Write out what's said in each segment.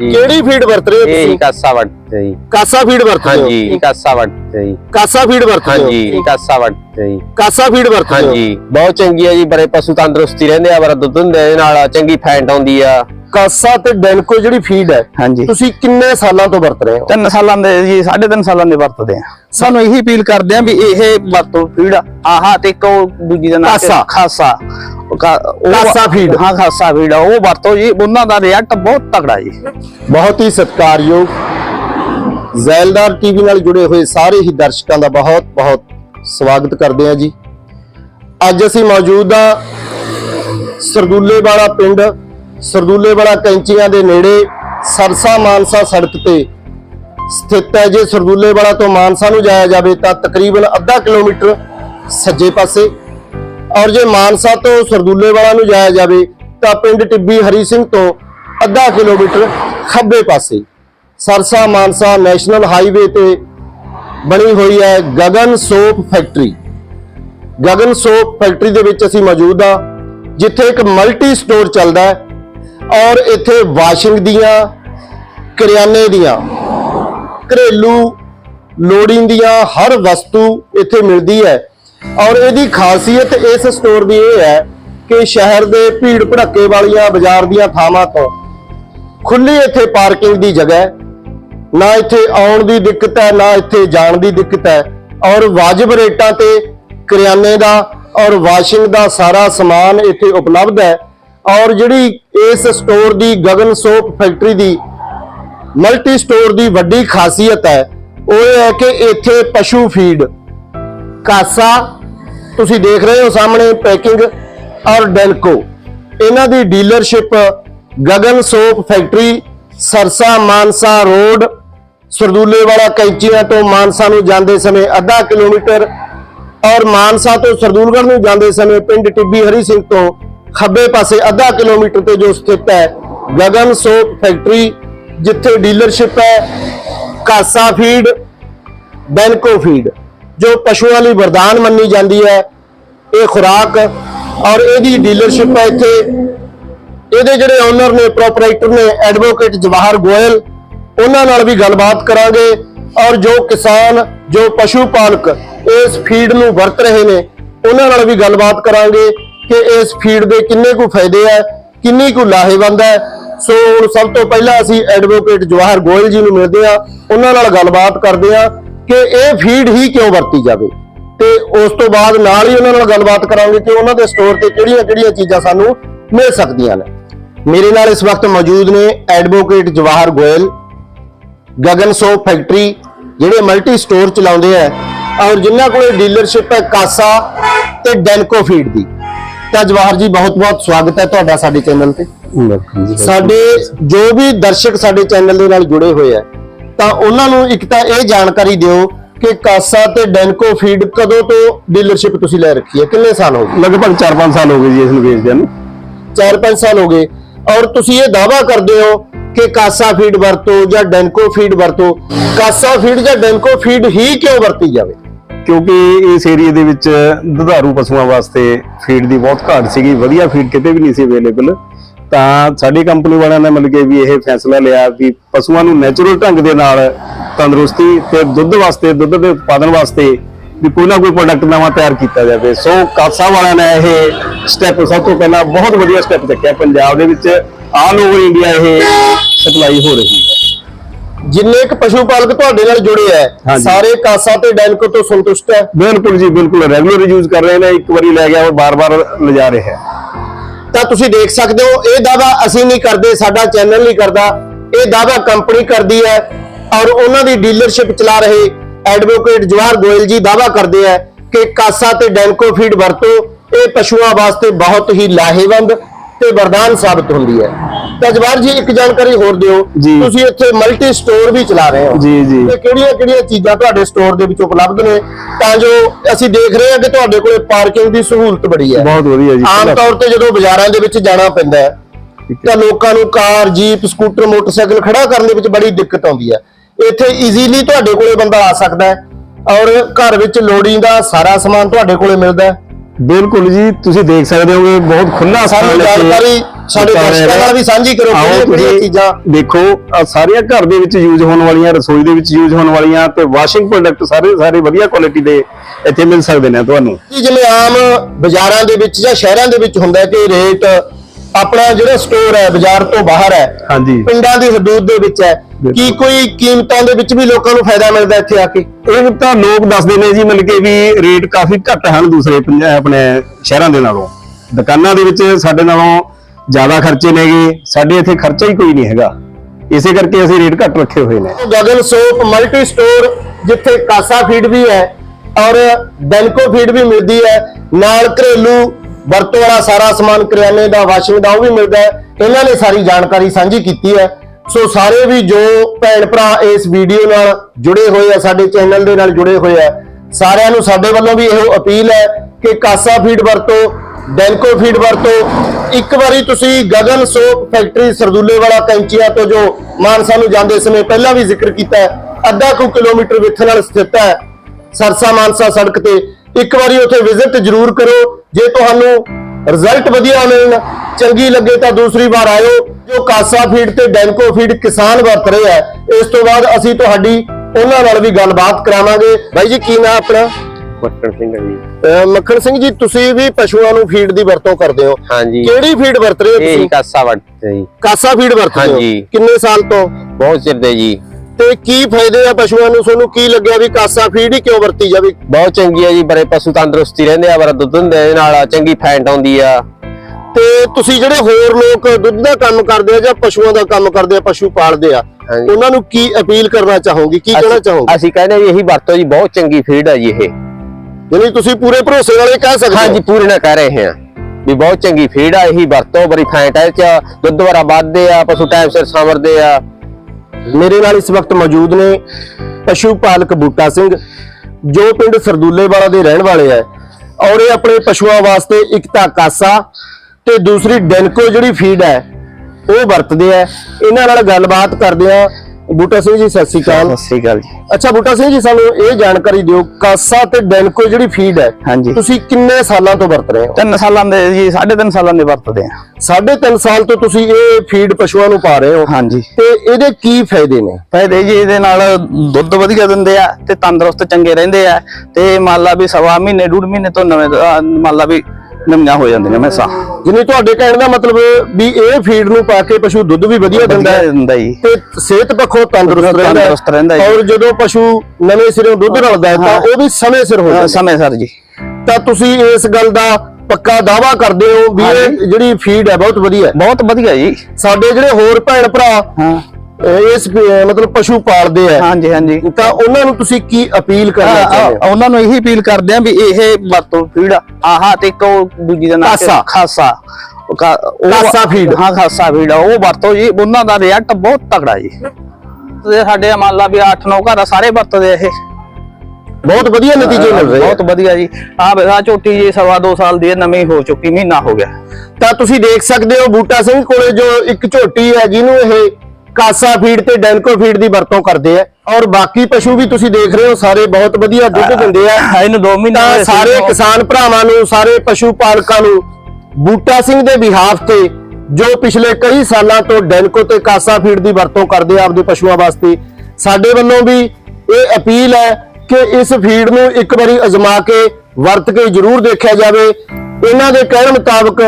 ਕਿਹੜੀ ਫੀਡ ਵਰਤ ਰਹੇ ਹੋ ਇਹ ਤੁਸੀਂ? ਕਾਸਾ ਵਟਦੇ ਜੀ। ਕਾਸਾ ਫੀਡ ਵਰਤਦੇ ਹੋ? ਹਾਂਜੀ ਕਾਸਾ ਵਟਦੇ ਜੀ। ਕਾਸਾ ਫੀਡ ਵਰਤਦੇ ਹੋ? ਹਾਂਜੀ ਕਾਸਾ ਵਟਦੇ ਜੀ। ਕਾਸਾ ਫੀਡ ਵਰਤਦੇ ਹੋ? ਹਾਂਜੀ। ਬਹੁਤ ਚੰਗੀ ਹੈ ਜੀ ਬੜੇ ਪਸ਼ੂ ਤੰਦਰੁਸਤੀ ਰਹਿੰਦੇ ਆ ਬੜਾ ਦੁੱਧ ਦਿੰਦੇ ਆ ਇਹਦੇ ਨਾਲ ਚੰਗੀ ਫੈਂਟ ਆਉਂਦੀ ਆ। ਕਾਸਾ ਤੇ ਡੈਨਕੋ ਜਿਹੜੀ ਫੀਡ ਹੈ ਹਾਂਜੀ। ਤੁਸੀਂ ਕਿੰਨੇ ਸਾਲਾਂ ਤੋਂ ਵਰਤ ਰਹੇ ਹੋ? ਤਿੰਨ ਸਾਲਾਂ ਦੇ ਜੀ ਸਾਢੇ ਤਿੰਨ ਸਾਲਾਂ ਦੇ ਵਰਤਦੇ ਆ ਸਾਨੂੰ ਇਹੀ ਅਪੀਲ ਕਰਦੇ ਆ ਵੀ ਇਹ ਵਰਤੋ ਫੀਡ ਆਹਾ ਤੇ ਉਹ ਦੂਜੀ ਦਾ ਨਾਮ ਖਾਸਾ। ਖਾਸਾ ਕਾ- ਖਾਸਾ feed। ਹਾਂ ਖਾਸਾ ਫੀਡ ਉਹ ਵਰਤੋ ਜੀ ਉਹਨਾਂ ਦਾ ਰਿਜ਼ਲਟ ਬਹੁਤ ਤਕੜਾ ਜੀ। ਬਹੁਤ ਹੀ ਸਤਿਕਾਰਯੋਗ ਜ਼ੈਲਦਾਰ ਟੀਵੀ ਨਾਲ ਜੁੜੇ ਹੋਏ ਸਾਰੇ ਹੀ ਦਰਸ਼ਕਾਂ ਦਾ ਬਹੁਤ ਬਹੁਤ ਸਵਾਗਤ ਕਰਦੇ ਹਾਂ ਜੀ। ਅੱਜ ਅਸੀਂ ਮੌਜੂਦ ਆ ਸਰਦੂਲੇ ਵਾਲਾ ਪਿੰਡ ਸਰਦੂਲੇ ਵਾਲਾ ਕੈਂਚੀਆਂ ਦੇ ਨੇੜੇ ਸਰਸਾ ਮਾਨਸਾ ਸੜਕ ਤੇ ਸਥਿਤ ਹੈ। ਜੇ ਸਰਦੂਲੇ ਵਾਲਾ ਤੋਂ ਮਾਨਸਾ ਨੂੰ ਜਾਇਆ ਜਾਵੇ ਤਾਂ ਤਕਰੀਬਨ ਅੱਧਾ ਕਿਲੋਮੀਟਰ ਸੱਜੇ ਪਾਸੇ। ਔਰ ਜੇ ਮਾਨਸਾ ਤੋਂ ਸਰਦੂਲੇ ਵਾਲਾ ਨੂੰ ਜਾਇਆ ਜਾਵੇ ਤਾਂ ਪਿੰਡ ਟਿੱਬੀ ਹਰੀ ਸਿੰਘ ਤੋਂ ਅੱਧਾ ਕਿਲੋਮੀਟਰ ਖੱਬੇ ਪਾਸੇ। ਸਰਸਾ ਮਾਨਸਾ ਨੈਸ਼ਨਲ ਹਾਈਵੇ ਤੇ ਬਣੀ ਹੋਈ ਹੈ Gagan soap factory. Gagan soap factory ਦੇ ਵਿੱਚ ਅਸੀਂ ਮੌਜੂਦ ਆ ਜਿੱਥੇ ਇੱਕ ਮਲਟੀ ਸਟੋਰ ਚੱਲਦਾ ਹੈ। ਔਰ ਇੱਥੇ ਵਾਸ਼ਿੰਗ ਦੀਆਂ, ਕਰਿਆਨੇ ਦੀਆਂ, ਘਰੇਲੂ ਲੋੜੀਂਦੀਆਂ ਦੀਆਂ ਹਰ ਵਸਤੂ ਇੱਥੇ ਮਿਲਦੀ ਹੈ। ਔਰ ਇਹਦੀ ਖਾਸੀਅਤ ਇਸ ਸਟੋਰ ਦੀ ਇਹ ਹੈ ਕਿ ਸ਼ਹਿਰ ਦੇ ਭੀੜ ਭੜੱਕੇ ਵਾਲੀਆਂ ਬਾਜ਼ਾਰ ਦੀਆਂ ਥਾਵਾਂ ਤੋਂ ਖੁੱਲੀ ਇੱਥੇ ਪਾਰਕਿੰਗ ਦੀ ਜਗ੍ਹਾ ਹੈ। ਨਾ ਇੱਥੇ ਆਉਣ ਦੀ ਦਿੱਕਤ ਹੈ, ਨਾ ਇੱਥੇ ਜਾਣ ਦੀ ਦਿੱਕਤ ਹੈ। ਔਰ ਵਾਜਬ ਰੇਟਾਂ ਤੇ ਕਰਿਆਨੇ ਦਾ ਔਰ ਵਾਸ਼ਿੰਗ ਦਾ ਸਾਰਾ ਸਮਾਨ ਇੱਥੇ ਉਪਲਬਧ ਹੈ। ਔਰ ਜਿਹੜੀ ਇਸ ਸਟੋਰ ਦੀ ਗਗਨ ਸੋਪ ਫੈਕਟਰੀ ਦੀ ਮਲਟੀ ਸਟੋਰ ਦੀ ਵੱਡੀ ਖਾਸੀਅਤ ਹੈ, ਉਹ ਇਹ ਹੈ ਕਿ ਇੱਥੇ ਪਸ਼ੂ ਫੀਡ ਕਾਸਾ, ਤੁਸੀਂ ਦੇਖ ਰਹੇ ਹੋ ਸਾਹਮਣੇ ਪੈਕਿੰਗ ਔਰ ਡੈਲਕੋ। ਇਹਨਾਂ ਦੀ dealership Gagan soap factory, Sirsa Mansa road Sardulewala ਕੈਂਚੀਆਂ ਤੋਂ ਮਾਨਸਾ ਨੂੰ ਜਾਂਦੇ ਸਮੇਂ ਅੱਧਾ ਕਿਲੋਮੀਟਰ ਔਰ ਮਾਨਸਾ ਤੋਂ ਸਰਦੂਲਗੜ੍ਹ ਨੂੰ ਜਾਂਦੇ ਸਮੇਂ ਪਿੰਡ ਟਿੱਬੀ ਹਰੀ ਸਿੰਘ ਤੋਂ ਖੱਬੇ ਪਾਸੇ ਅੱਧਾ ਕਿਲੋਮੀਟਰ ਤੇ ਜੋ ਸਥਿਤ ਹੈ ਗਗਨ ਸੋਪ ਫੈਕਟਰੀ, ਜਿੱਥੇ ਡੀਲਰਸ਼ਿਪ ਹੈ ਕਾਸਾ ਫੀਡ ਬੈਨਕੋ ਫੀਡ, ਜੋ ਪਸ਼ੂਆਂ ਲਈ ਵਰਦਾਨ ਮੰਨੀ ਜਾਂਦੀ ਹੈ। ਇਹ ਖੁਰਾਕ ਔਰ ਇਹਦੀ ਡੀਲਰਸ਼ਿਪ ਹੈ ਇੱਥੇ। ਇਹਦੇ ਜਿਹੜੇ ਓਨਰ ਨੇ ਪ੍ਰੋਪਰਾਈਟਰ ਨੇ ਐਡਵੋਕੇਟ ਜਵਾਹਰ ਗੋਇਲ, ਉਹਨਾਂ ਨਾਲ ਵੀ ਗੱਲਬਾਤ ਕਰਾਂਗੇ ਔਰ ਜੋ ਕਿਸਾਨ, ਜੋ ਪਸ਼ੂ ਪਾਲਕ ਇਸ ਫੀਡ ਨੂੰ ਵਰਤ ਰਹੇ ਨੇ, ਉਹਨਾਂ ਨਾਲ ਵੀ ਗੱਲਬਾਤ ਕਰਾਂਗੇ। ਕਿ ਇਸ ਫੀਡ ਦੇ ਕਿੰਨੇ ਕੁ ਫਾਇਦੇ ਹੈ ਕਿੰਨੀ ਕੁ ਲਾਹੇਵੰਦ ਹੈ ਸੋ ਹੁਣ ਸਭ ਤੋਂ ਪਹਿਲਾਂ ਅਸੀਂ ਐਡਵੋਕੇਟ ਜਵਾਹਰ ਗੋਇਲ ਜੀ ਨੂੰ ਮਿਲਦੇ ਹਾਂ, ਉਹਨਾਂ ਨਾਲ ਗੱਲਬਾਤ ਕਰਦੇ ਹਾਂ ਕਿ ਇਹ ਫੀਡ ਹੀ ਕਿਉਂ ਵਰਤੀ ਜਾਵੇ। ਤੇ ਉਸ ਤੋਂ ਬਾਅਦ ਨਾਲ ਹੀ ਉਹਨਾਂ ਨਾਲ ਗੱਲਬਾਤ ਕਰਾਂਗੇ ਕਿ ਉਹਨਾਂ ਦੇ ਸਟੋਰ ਤੇ ਕਿਹੜੀਆਂ-ਕਿਹੜੀਆਂ ਚੀਜ਼ਾਂ ਸਾਨੂੰ ਮਿਲ ਸਕਦੀਆਂ ਨੇ। ਮੇਰੇ ਨਾਲ ਇਸ ਵਕਤ ਮੌਜੂਦ ਨੇ advocate Jawahar Goyal, Gagan soap factory ਜਿਹੜੇ ਮਲਟੀ ਸਟੋਰ ਚਲਾਉਂਦੇ ਆ। ਔਰ ਜਿਨ੍ਹਾਂ ਕੋਲੇ ਡੀਲਰਸ਼ਿਪ ਹੈ ਕਾਸਾ ਤੇ ਡੈਨਕੋ ਫੀਡ ਦੀ। ਤਾਂ ਜਵਾਹਰ ਜੀ ਬਹੁਤ-ਬਹੁਤ ਸਵਾਗਤ ਹੈ ਤੁਹਾਡਾ ਸਾਡੇ ਚੈਨਲ ਤੇ। ਸਾਡੇ ਜੋ ਵੀ ਦਰਸ਼ਕ ਸਾਡੇ ਚੈਨਲ ਦੇ ਨਾਲ ਜੁੜੇ ਹੋਏ ਆ ਤਾਂ ਉਹਨਾਂ ਨੂੰ ਇੱਕ ਤਾਂ ਇਹ ਜਾਣਕਾਰੀ ਦਿਓ ਕਿ ਕਾਸਾ ਤੇ ਡੈਨਕੋ ਫੀਡ ਕਦੋਂ ਤੋਂ ਡੀਲਰਸ਼ਿਪ ਤੁਸੀਂ ਲੈ ਰੱਖੀ ਹੈ? ਕਿੰਨੇ ਸਾਲ ਹੋ ਗਏ? ਲਗਭਗ 4-5 ਸਾਲ ਹੋ ਗਏ ਜੀ ਇਸ ਨੂੰ ਵੇਚਦਿਆਂ ਨੂੰ। 4-5 ਸਾਲ ਹੋ ਗਏ। ਔਰ ਤੁਸੀਂ ਇਹ ਦਾਵਾ ਕਰਦੇ ਹੋ ਕਿ ਕਾਸਾ ਫੀਡ ਵਰਤੋ ਜਾਂ ਡੈਨਕੋ ਫੀਡ ਵਰਤੋ ਕਾਸਾ ਫੀਡ ਜਾਂ ਡੈਨਕੋ ਫੀਡ ਹੀ ਕਿਉਂ ਵਰਤੀ ਜਾਵੇ? ਕਿਉਂਕਿ ਇਸ ਏਰੀਆ ਦੇ ਵਿੱਚ ਦੁਧਾਰੂ ਪਸ਼ੂਆਂ ਵਾਸਤੇ ਫੀਡ ਦੀ ਬਹੁਤ ਘਾਟ ਸੀਗੀ, ਵਧੀਆ ਫੀਡ ਕਿਤੇ ਵੀ ਨਹੀਂ ਸੀ ਅਵੇਲੇਬਲ ਤਾਂ ਸਾਡੀ ਕੰਪਨੀ ਵਾਲਿਆਂ ਨੇ ਮਿਲ ਕੇ ਵੀ ਇਹ ਫੈਸਲਾ ਲਿਆ ਵੀ ਪਸ਼ੂਆਂ ਨੂੰ ਨੈਚੁਰਲ ਢੰਗ ਦੇ ਨਾਲ ਤੰਦਰੁਸਤੀ ਤੇ ਦੁੱਧ ਵਾਸਤੇ, ਦੁੱਧ ਦੇ ਉਤਪਾਦਨ ਵਾਸਤੇ ਵੀ ਕੋਈ ਨਾ ਕੋਈ ਪ੍ਰੋਡਕਟ ਨਵਾਂ ਤਿਆਰ ਕੀਤਾ ਜਾਵੇ। ਸੋ ਕਾਸਾ ਵਾਲਿਆਂ ਨੇ ਇਹ ਸਟੈਪ ਸਭ ਤੋਂ ਪਹਿਲਾਂ ਬਹੁਤ ਵਧੀਆ ਸਟੈਪ ਚੱਕਿਆ। ਪੰਜਾਬ ਦੇ ਵਿੱਚ ਆਲ ਓਵਰ ਇੰਡੀਆ ਇਹ ਸਪਲਾਈ ਹੋ ਰਹੀ ਹੈ। ਜਿੰਨੇ ਕੁ ਪਸ਼ੂ ਪਾਲਕ ਤੁਹਾਡੇ ਨਾਲ ਜੁੜੇ ਹਾਂਜੀ। ਸਾਰੇ ਕਾਸਾ ਤੇ ਡੈਨਕੋ ਤੋਂ ਸੰਤੁਸ਼ਟ ਹੈ ਬਿਲਕੁਲ ਜੀ ਬਿਲਕੁਲ। ਰੈਗੂਲਰ ਯੂਜ਼ ਕਰ ਰਹੇ ਨੇ ਇੱਕ ਵਾਰੀ ਲੈ ਗਿਆ ਉਹ ਬਾਰ-ਬਾਰ ਲਿਜਾ ਰਿਹਾ ਤਾਂ ਤੁਸੀਂ ਦੇਖ ਸਕਦੇ ਹੋ ਇਹ ਦਾਵਾ ਅਸੀਂ ਨਹੀਂ ਕਰਦੇ ਸਾਡਾ ਚੈਨਲ ਨਹੀਂ ਕਰਦਾ। ਇਹ ਦਾਵਾ ਕੰਪਨੀ ਕਰਦੀ ਹੈ ਔਰ ਉਹਨਾਂ ਦੀ ਡੀਲਰਸ਼ਿਪ ਚਲਾ ਰਹੇ ਐਡਵੋਕੇਟ ਜਵਾਹਰ ਗੋਇਲ ਜੀ ਦਾਵਾ ਕਰਦੇ ਹੈ ਕਿ ਕਾਸਾ ਤੇ ਡੈਨਕੋ ਫੀਡ ਵਰਤੋ ਇਹ ਪਸ਼ੂਆਂ ਵਾਸਤੇ ਬਹੁਤ ਹੀ ਲਾਹੇਵੰਦ ਤੇ ਵਰਦਾਨ ਸਾਬਤ ਹੁੰਦੀ ਹੈ। ਤਾਂ ਜਵਾਹਰ ਜੀ ਇੱਕ ਜਾਣਕਾਰੀ ਹੋਰ ਦਿਓ। ਤੁਸੀਂ ਇੱਥੇ ਮਲਟੀ ਸਟੋਰ ਵੀ ਚਲਾ ਰਹੇ ਹੋ। ਜੀ, ਜੀ। ਤੇ ਕਿਹੜੀਆਂ ਕਿਹੜੀਆਂ ਚੀਜ਼ਾਂ ਤੁਹਾਡੇ ਸਟੋਰ ਦੇ ਵਿੱਚ ਉਪਲਬਧ ਨੇ? ਤਾਂ ਜੋ ਅਸੀਂ ਦੇਖ ਰਹੇ ਹਾਂ ਕਿ ਤੁਹਾਡੇ ਕੋਲੇ ਪਾਰਕਿੰਗ ਦੀ ਸਹੂਲਤ ਬੜੀ ਹੈ। ਬਹੁਤ ਵਧੀਆ ਜੀ ਆਮ ਤੌਰ ਤੇ ਜਦੋਂ ਬਾਜ਼ਾਰਾਂ ਦੇ ਵਿੱਚ ਜਾਣਾ ਪੈਂਦਾ ਹੈ ਤਾਂ ਲੋਕਾਂ ਨੂੰ ਕਾਰ ਜੀਪ ਸਕੂਟਰ ਮੋਟਰਸਾਈਕਲ ਖੜਾ ਕਰਨ ਦੇ ਵਿੱਚ ਬੜੀ ਦਿੱਕਤ ਆਉਂਦੀ ਹੈ। ਇੱਥੇ ਈਜ਼ੀਲੀ ਤੁਹਾਡੇ ਕੋਲੇ ਬੰਦਾ ਆ ਸਕਦਾ ਹੈ ਔਰ ਘਰ ਵਿੱਚ ਲੋੜੀਂਦਾ ਸਾਰਾ ਸਮਾਨ ਤੁਹਾਡੇ ਕੋਲੇ ਮਿਲਦਾ ਹੈ। ਬਿਲਕੁਲ ਜੀ ਤੁਸੀਂ ਦੇਖ ਸਕਦੇ ਹੋਗੇ ਬਹੁਤ ਖੁੱਲਾ ਸਾਨੂੰ ਜਾਣਕਾਰੀ ਸਾਡੇ ਦਰਸ਼ਕਾਂ ਨਾਲ ਵੀ ਸਾਂਝੀ ਕਰੋ ਕਿਹੜੀਆਂ ਚੀਜ਼ਾਂ। ਦੇਖੋ ਆਹ ਸਾਰੀਆਂ ਘਰ ਦੇ ਵਿੱਚ ਯੂਜ਼ ਹੋਣ ਵਾਲੀਆਂ ਰਸੋਈ ਦੇ ਵਿੱਚ ਯੂਜ਼ ਹੋਣ ਵਾਲੀਆਂ ਤੇ ਵਾਸ਼ਿੰਗ ਪ੍ਰੋਡਕਟ ਸਾਰੇ ਸਾਰੇ ਵਧੀਆ ਕੁਆਲਿਟੀ ਦੇ ਇੱਥੇ ਮਿਲ ਸਕਦੇ ਨੇ ਤੁਹਾਨੂੰ। ਜਿਵੇਂ ਆਮ ਬਾਜ਼ਾਰਾਂ ਦੇ ਵਿੱਚ ਜਾਂ ਸ਼ਹਿਰਾਂ ਦੇ ਵਿੱਚ ਹੁੰਦਾ ਕਿ ਰੇਟ ਆਪਣਾ ਜਿਹੜਾ ਸਟੋਰ ਹੈ ਬਾਜ਼ਾਰ ਤੋਂ ਬਾਹਰ ਹੈ ਹਾਂਜੀ। ਪਿੰਡਾਂ ਦੀ ਹਦੂਦ ਦੇ ਵਿੱਚ ਹੈ ਕੀ ਕੋਈ ਕੀਮਤਾਂ ਦੇ ਵਿੱਚ ਵੀ ਲੋਕਾਂ ਨੂੰ ਫਾਇਦਾ ਮਿਲਦਾ ਇੱਥੇ ਆ ਕੇ? ਇਹ ਤਾਂ ਲੋਕ ਦੱਸਦੇ ਨੇ ਜੀ ਮਤਲਬ ਕਿ ਵੀ ਰੇਟ ਕਾਫੀ ਘੱਟ ਹਨ ਦੂਸਰੇ ਆਪਣੇ ਸ਼ਹਿਰਾਂ ਦੇ ਨਾਲੋਂ। ਦੁਕਾਨਾਂ ਦੇ ਵਿੱਚ ਸਾਡੇ ਨਾਲੋਂ ਜ਼ਿਆਦਾ ਖਰਚੇ ਨੇਗੇ ਸਾਡੇ ਇੱਥੇ ਖਰਚਾ ਹੀ ਕੋਈ ਨਹੀਂ ਹੈਗਾ। ਇਸੇ ਕਰਕੇ ਅਸੀਂ ਰੇਟ ਘੱਟ ਰੱਖੇ ਹੋਏ ਨੇ। ਗਗਨ ਸੋਪ ਮਲਟੀ ਸਟੋਰ ਜਿੱਥੇ ਕਾਸਾ ਫੀਡ ਵੀ ਹੈ ਔਰ ਬੈਲਕੋ ਫੀਡ ਵੀ ਮਿਲਦੀ ਹੈ ਨਾਲ ਘਰੇਲੂ ਵਰਤੋਂ ਵਾਲਾ ਸਾਰਾ ਸਮਾਨ, ਕਰਿਆਨੇ ਦਾ, ਵਾਸ਼ਿੰਗ ਦਾ ਉਹ ਵੀ ਮਿਲਦਾ ਹੈ। ਇਹਨਾਂ ਨੇ ਸਾਰੀ ਜਾਣਕਾਰੀ ਸਾਂਝੀ ਕੀਤੀ ਹੈ। ਸੋ ਸਾਰੇ ਵੀ ਜੋ ਭੈਣ ਭਰਾ ਇਸ ਵੀਡੀਓ ਨਾਲ ਜੁੜੇ ਹੋਏ ਆ, ਸਾਡੇ ਚੈਨਲ ਦੇ ਨਾਲ ਜੁੜੇ ਹੋਏ ਆ, ਸਾਰਿਆਂ ਨੂੰ ਸਾਡੇ ਵੱਲੋਂ ਵੀ ਇਹੋ ਅਪੀਲ ਹੈ ਕਿ ਕਾਸਾ ਫੀਡ ਵਰਤੋ, ਡੈਨਕੋ ਫੀਡ ਵਰਤੋ। ਇੱਕ ਵਾਰੀ ਤੁਸੀਂ ਗਗਨ ਸੋਪ ਫੈਕਟਰੀ ਸਰਦੂਲੇ ਵਾਲਾ ਕੈਂਚੀਆਂ ਤੋਂ ਜੋ ਮਾਨਸਾ ਨੂੰ ਜਾਂਦੇ ਸਮੇਂ ਪਹਿਲਾਂ ਵੀ ਜ਼ਿਕਰ ਕੀਤਾ ਹੈ, ਅੱਧਾ ਕੁ ਕਿਲੋਮੀਟਰ ਵਿੱਥ ਨਾਲ ਸਥਿਤ ਹੈ, ਸਰਸਾ ਮਾਨਸਾ ਸੜਕ ਤੇ। ਇੱਕ ਵਾਰੀ ਉੱਥੇ ਵਿਜ਼ਿਟ ਜ਼ਰੂਰ ਕਰੋ ਜੇ ਤੁਹਾਨੂੰ ਰਿਜ਼ਲਟ ਵਧੀਆ ਮਿਲਣ ਚੰਗੀ ਲੱਗੇ ਤਾਂ ਦੂਸਰੀ ਵਾਰ ਆਇਓ। ਜੋ ਕਾਸਾ ਫੀਡ ਤੇ ਡੈਨਕੋ ਫੀਡ ਕਿਸਾਨ ਵਰਤ ਰਹੇ ਆ ਇਸ ਤੋਂ ਬਾਅਦ ਅਸੀਂ ਤੁਹਾਡੀ ਉਹਨਾਂ ਨਾਲ ਵੀ ਗੱਲਬਾਤ ਕਰਾਵਾਂਗੇ। ਬਾਈ ਜੀ ਕੀ ਨਾਮ ਆਪਣਾ? ਮੱਖਣ ਸਿੰਘ ਜੀ। ਮੱਖਣ ਸਿੰਘ ਜੀ ਤੁਸੀਂ ਵੀ ਪਸ਼ੂਆਂ ਨੂੰ ਫੀਡ ਦੀ ਵਰਤੋਂ ਕਰਦੇ ਹੋ। ਹਾਂਜੀ। ਕਿਹੜੀ ਫੀਡ ਵਰਤ ਰਹੇ ਹੋ ਤੁਸੀਂ? ਕਾਸਾ ਵੜਤੇ ਜੀ। ਕਾਸਾ ਫੀਡ ਵਰਤਦੇ ਹੋ। ਹਾਂਜੀ। ਕਿੰਨੇ ਸਾਲ ਤੋਂ? ਬਹੁਤ ਚਿਰ ਦੇ ਜੀ। ਤੇ ਕੀ ਫਾਇਦੇ ਆ ਪਸ਼ੂਆਂ ਨੂੰ? ਤੁਹਾਨੂੰ ਕੀ ਲੱਗਿਆ ਵੀ ਕਾਸਾ ਫੀਡ ਹੀ ਕਿਉਂ ਵਰਤੀ ਜਾਵੇ? ਬਹੁਤ ਚੰਗੀ ਹੈ ਜੀ ਬੜੇ ਪਸ਼ੂ ਤੰਦਰੁਸਤੀ ਰਹਿੰਦੇ ਆ ਬੜਾ ਦੁੱਧ ਦਿੰਦੇ ਆ ਇਹਦੇ ਨਾਲ ਚੰਗੀ ਫੈਟ ਆਉਂਦੀ ਆ। ਤੇ ਤੁਸੀਂ ਜਿਹੜੇ ਹੋਰ ਲੋਕ ਦੁੱਧ ਦਾ ਕੰਮ ਕਰਦੇ ਆ ਜਾਂ ਪਸ਼ੂਆਂ ਦਾ ਕੰਮ ਕਰਦੇ ਆ ਪਸ਼ੂ ਪਾਲਦੇ ਆ ਹਾਂਜੀ। ਉਹਨਾਂ ਨੂੰ ਕੀ ਅਪੀਲ ਕਰਨਾ ਚਾਹੋਗੇ? ਕੀ ਕਹਿਣਾ ਅਸੀਂ- ਚਾਹੋਗੇ? ਅਸੀਂ ਕਹਿੰਦੇ ਵੀ ਇਹੀ ਵਰਤੋ ਜੀ ਬਹੁਤ ਚੰਗੀ ਫੀਡ ਹੈ ਜੀ ਇਹ। ਯਾਨੀ ਤੁਸੀਂ ਪੂਰੇ ਭਰੋਸੇ ਵਾਲੇ ਕਹਿ ਸਕਦੇ ਹੋ? ਹਾਂਜੀ ਪੂਰੇ ਨਾ ਕਹਿ ਰਹੇ ਹਾਂ ਵੀ ਬਹੁਤ ਚੰਗੀ ਫੀਡ ਆ ਇਹੀ ਵਰਤੋ ਬੜੀ ਫੈਟ ਹੈ ਇਹ ਚ ਦੁੱਧ ਵਰਾ ਵੱਧਦੇ ਆ ਪਸ਼ੂ ਟਾਈਮ ਸਿਰ ਸੰਵਰਦੇ ਆ। ਮੇਰੇ ਨਾਲ ਇਸ ਵਕਤ ਮੌਜੂਦ ਨੇ ਪਸ਼ੂ ਪਾਲਕ ਬੂਟਾ ਸਿੰਘ, ਜੋ ਪਿੰਡ ਸਰਦੂਲੇ ਵਾਲਾ ਦੇ ਰਹਿਣ ਵਾਲੇ ਹੈ। ਔਰ ਇਹ ਆਪਣੇ ਪਸ਼ੂਆਂ ਵਾਸਤੇ ਇੱਕ ਤਾਂ ਕਾਸਾ ਤੇ ਦੂਸਰੀ ਡੈਨਕੋ ਜਿਹੜੀ ਫੀਡ ਹੈ, ਉਹ ਵਰਤਦੇ ਆ ਇਹਨਾਂ ਨਾਲ ਗੱਲਬਾਤ ਕਰਦੇ ਆ ਬੂਟਾ ਸਿੰਘ ਜੀ ਸਤਿ ਸ਼੍ਰੀ ਅਕਾਲ। ਸਤਿ ਸ੍ਰੀ ਅਕਾਲ ਜੀ। ਅੱਛਾ ਬੂਟਾ ਸਿੰਘ ਜੀ ਸਾਨੂੰ ਇਹ ਜਾਣਕਾਰੀ ਦਿਓ ਕਾਸਾ ਤੇ ਡੈਨਕੋ ਜਿਹੜੀ ਫੀਡ ਹੈ ਹਾਂਜੀ। ਤੁਸੀਂ ਕਿੰਨੇ ਸਾਲਾਂ ਤੋਂ ਵਰਤ ਰਹੇ ਹੋ? ਤਿੰਨ ਸਾਲਾਂ ਦੇ ਜੀ ਸਾਢੇ ਤਿੰਨ ਸਾਲਾਂ ਦੇ ਵਰਤਦੇ ਆ ਸਾਢੇ ਤਿੰਨ ਸਾਲ ਤੋਂ ਤੁਸੀਂ ਇਹ ਫੀਡ ਪਸ਼ੂਆਂ ਨੂੰ ਪਾ ਰਹੇ ਹੋ। ਹਾਂਜੀ। ਤੇ ਇਹਦੇ ਕੀ ਫਾਇਦੇ ਨੇ? ਫਾਇਦੇ ਜੀ ਇਹਦੇ ਨਾਲ ਦੁੱਧ ਵਧੀਆ ਦਿੰਦੇ ਆ ਤੇ ਤੰਦਰੁਸਤ ਚੰਗੇ ਰਹਿੰਦੇ ਆ। ਤੇ ਮੰਨ ਲਾ ਵੀ ਸਵਾ ਮਹੀਨੇ ਡੂਢ ਮਹੀਨੇ ਤੋਂ ਨਵੇਂ ਅਹ ਮੰਨ ਲਾ ਵੀ ਨਵੀਆਂ ਹੋ ਜਾਂਦੀਆਂ ਮੈਸਾਂ ਜਿਵੇਂ ਤੁਹਾਡੇ ਕਹਿਣ ਦਾ ਮਤਲਬ ਵੀ ਇਹ ਫੀਡ ਨੂੰ ਪਾ ਕੇ ਪਸ਼ੂ ਦੁੱਧ ਵੀ ਵਧੀਆ ਦਿੰਦਾ ਹੈ ਦਿੰਦਾ ਜੀ ਤੇ ਸਿਹਤ ਪੱਖੋਂ ਤੰਦਰੁਸਤ ਰਹਿੰਦਾ ਤੰਦਰੁਸਤ ਰਹਿੰਦਾ ਜੀ। ਔਰ ਜਦੋਂ ਪਸ਼ੂ ਨਵੇਂ ਸਿਰੋਂ ਦੁੱਧ ਰਲਦਾ ਹੈ ਤਾਂ। ਉਹ ਵੀ ਸਮੇਂ ਸਿਰ ਹੋ ਜਾਂਦਾ ਸਮੇਂ ਸਰ ਜੀ। ਤਾਂ ਤੁਸੀਂ ਇਸ ਗੱਲ ਦਾ ਪੱਕਾ ਦਾਵਾ ਕਰਦੇ ਹੋ ਵੀ ਇਹ। ਜਿਹੜੀ ਫੀਡ ਹੈ ਬਹੁਤ ਵਧੀਆ ਹੈ। ਬਹੁਤ ਵਧੀਆ ਜੀ ਸਾਡੇ ਜਿਹੜੇ ਹੋਰ ਭੈਣ ਭਰਾ ਇਸ ਮਤਲਬ ਪਸ਼ੂ ਪਾਲਦੇ ਆ। ਹਾਂਜੀ ਹਾਂਜੀ। ਤਾਂ ਉਹਨਾਂ ਨੂੰ ਤੁਸੀਂ ਕੀ ਅਪੀਲ ਕਰਨਾ ਚਾਹੁੰਦੇ ਹੋ? ਉਹਨਾਂ ਨੂੰ ਇਹੀ ਅਪੀਲ ਕਰਦੇ ਆ ਵੀ ਇਹ ਵਰਤੋ ਫੀਡ ਆਹਾ ਤੇ ਉਹ ਦੂਜੀ ਦਾ ਨਾਮ ਖਾਸਾ। ਖਾਸਾ feed। ਹਾਂ ਖਾਸਾ ਫੀਡ ਉਹ ਵਰਤੋ ਜੀ ਉਹਨਾਂ ਦਾ ਰਿਜ਼ਲਟ ਬਹੁਤ ਤਕੜਾ ਜੀ। ਤੇ ਸਾਡੇ ਮੰਨ ਲਾ ਵੀ 8-9 ਘਰ ਸਾਰੇ ਵਰਤਦੇ ਇਹ। ਬਹੁਤ ਵਧੀਆ ਨਤੀਜੇ ਮਿਲ ਰਹੇ ਬਹੁਤ ਵਧੀਆ ਜੀ। ਆ ਬੇਗਾ ਝੋਟੀ ਜੀ ਸਵਾ ਦੋ ਸਾਲ ਦੀ ਨਵੀਂ ਹੋ ਚੁੱਕੀ ਮਹੀਨਾ ਹੋ ਗਿਆ। ਤਾਂ ਤੁਸੀਂ ਦੇਖ ਸਕਦੇ ਹੋ ਬੂਟਾ ਸਿੰਘ ਕੋਲੇ ਜੋ ਇੱਕ ਝੋਟੀ ਹੈ ਜਿਹਨੂੰ ਇਹ ਕਾਸਾ ਫੀਡ ਤੇ ਡੈਨਕੋ ਫੀਡ ਦੀ ਵਰਤੋਂ ਕਰਦੇ ਆ। ਔਰ ਬਾਕੀ ਪਸ਼ੂ ਵੀ ਤੁਸੀਂ ਦੇਖ ਰਹੇ ਹੋ ਸਾਰੇ ਬਹੁਤ ਵਧੀਆ ਦੁੱਧ ਦਿੰਦੇ ਆ। ਇਹਨੂੰ 2 ਮਹੀਨੇ ਸਾਰੇ ਕਿਸਾਨ ਭਰਾਵਾਂ ਨੂੰ ਸਾਰੇ ਪਸ਼ੂ ਪਾਲਕਾਂ ਨੂੰ ਬੂਟਾ ਸਿੰਘ ਦੇ ਬਿਹਾਫ ਤੇ ਜੋ ਪਿਛਲੇ ਕਈ ਸਾਲਾਂ ਤੋਂ ਡੈਨਕੋ ਤੇ ਕਾਸਾ ਫੀਡ ਦੀ ਵਰਤੋਂ ਕਰਦੇ ਆ ਆਪਦੇ ਪਸ਼ੂਆਂ ਵਾਸਤੇ ਸਾਡੇ ਵੱਲੋਂ ਵੀ ਇਹ ਅਪੀਲ ਹੈ ਕਿ ਇਸ ਫੀਡ ਨੂੰ ਇੱਕ ਵਾਰੀ ਅਜ਼ਮਾ ਕੇ ਵਰਤ ਕੇ ਜ਼ਰੂਰ ਦੇਖਿਆ ਜਾਵੇ। ਇਹਨਾਂ ਦੇ ਕਹਿਣ ਮੁਤਾਬਕ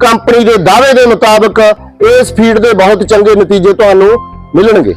ਕੰਪਨੀ ਦੇ ਦਾਅਵੇ ਦੇ ਮੁਤਾਬਕ ਇਸ ਫੀਡ ਦੇ ਬਹੁਤ ਚੰਗੇ ਨਤੀਜੇ ਤੁਹਾਨੂੰ ਮਿਲਣਗੇ।